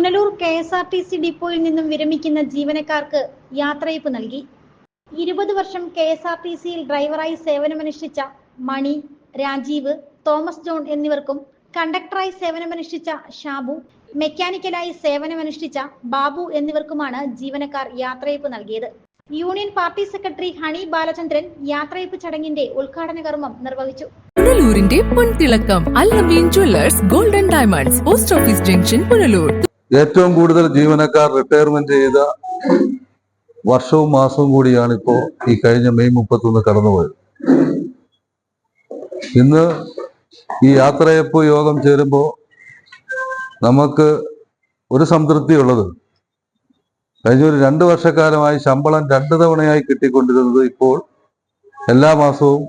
Punalur K S R T C ഡിപ്പോയിൽ നിന്നും വിരമിക്കുന്ന ജീവനക്കാർക്ക് യാത്രയപ്പ് നൽകി. ഇരുപത് വർഷം കെ എസ് ആർ ടി സിയിൽ ഡ്രൈവറായി സേവനമനുഷ്ഠിച്ച മണി രാജീവ് തോമസ് ജോൺ എന്നിവർക്കും കണ്ടക്ടറായി സേവനമനുഷ്ഠിച്ച ഷാബു മെക്കാനിക്കലായി സേവനമനുഷ്ഠിച്ച ബാബു എന്നിവർക്കുമാണ് ജീവനക്കാർ യാത്രയപ്പ് നൽകിയത്. Union party secretary Honey Balachandran യാത്രയപ്പ് ചടങ്ങിന്റെ ഉദ്ഘാടന കർമ്മം നിർവഹിച്ചു. പുനലൂരിന്റെ പൊൻതിളക്കം Allameen jewellers golden diamonds post office junction Punalur. ഏറ്റവും കൂടുതൽ ജീവനക്കാർ റിട്ടയർമെന്റ് ചെയ്ത വർഷവും മാസവും കൂടിയാണ് ഇപ്പോ ഈ കഴിഞ്ഞ മെയ് മുപ്പത്തൊന്ന് കടന്നുപോയത്. ഇന്ന് ഈ യാത്രയപ്പ് യോഗം ചേരുമ്പോൾ നമുക്ക് ഒരു സംതൃപ്തി ഉള്ളത്. കഴിഞ്ഞ ഒരു രണ്ട് വർഷക്കാലമായി ശമ്പളം രണ്ട് തവണയായി കിട്ടിക്കൊണ്ടിരുന്നത് ഇപ്പോൾ എല്ലാ മാസവും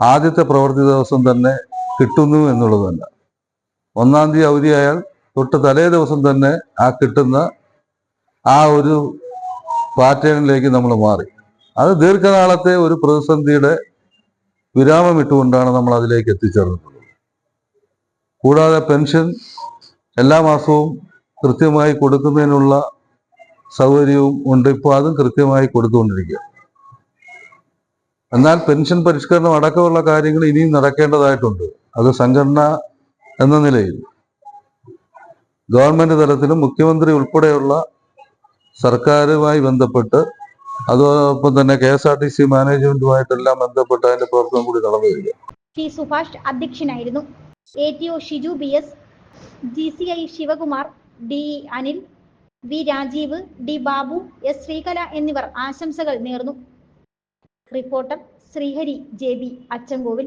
ആദ്യത്തെ പ്രവൃത്തി ദിവസം തന്നെ കിട്ടുന്നു എന്നുള്ളതല്ല. ഒന്നാം തീയതി അവധിയായാൽ തൊട്ട് തലേ ദിവസം തന്നെ ആ കിട്ടുന്ന ആ ഒരു പാറ്റേണിലേക്ക് നമ്മൾ മാറി. അത് ദീർഘനാളത്തെ ഒരു പ്രതിസന്ധിയുടെ വിരാമം ഇട്ടുകൊണ്ടാണ് നമ്മൾ അതിലേക്ക് എത്തിച്ചേർന്നിട്ടുള്ളത് കൂടാതെ പെൻഷൻ എല്ലാ മാസവും കൃത്യമായി കൊടുക്കുന്നതിനുള്ള സൗകര്യവും ഉണ്ട്. ഇപ്പോൾ അതും കൃത്യമായി കൊടുത്തുകൊണ്ടിരിക്കുക എന്നാൽ പെൻഷൻ പരിഷ്കരണം അടക്കമുള്ള കാര്യങ്ങൾ ഇനിയും നടക്കേണ്ടതായിട്ടുണ്ട്. അത് സംഘടന എന്ന നിലയിൽ. ഗവൺമെന്റ് തലത്തിലും മുഖ്യമന്ത്രി ഉൾപ്പെടെയുള്ള സർക്കാരുമായി ബന്ധപ്പെട്ട് അതോടൊപ്പം തന്നെ K S R T C മാനേജ്മെന്റുമായിട്ടെല്ലാം ബന്ധപ്പെട്ട് അതിന്റെ പ്രവർത്തനം കൂടി നടന്നു വരിക. ടി സുഭാഷ് അധ്യക്ഷനായിരുന്നു. A T O Shiju B S G C I Sivakumar D Anil V Rajeev D Babu S Sreekala എന്നിവർ ആശംസകൾ നേർന്നു. Reporter Sreehari J B Achankovil.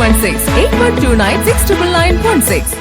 one six eight one two nine six triple nine one six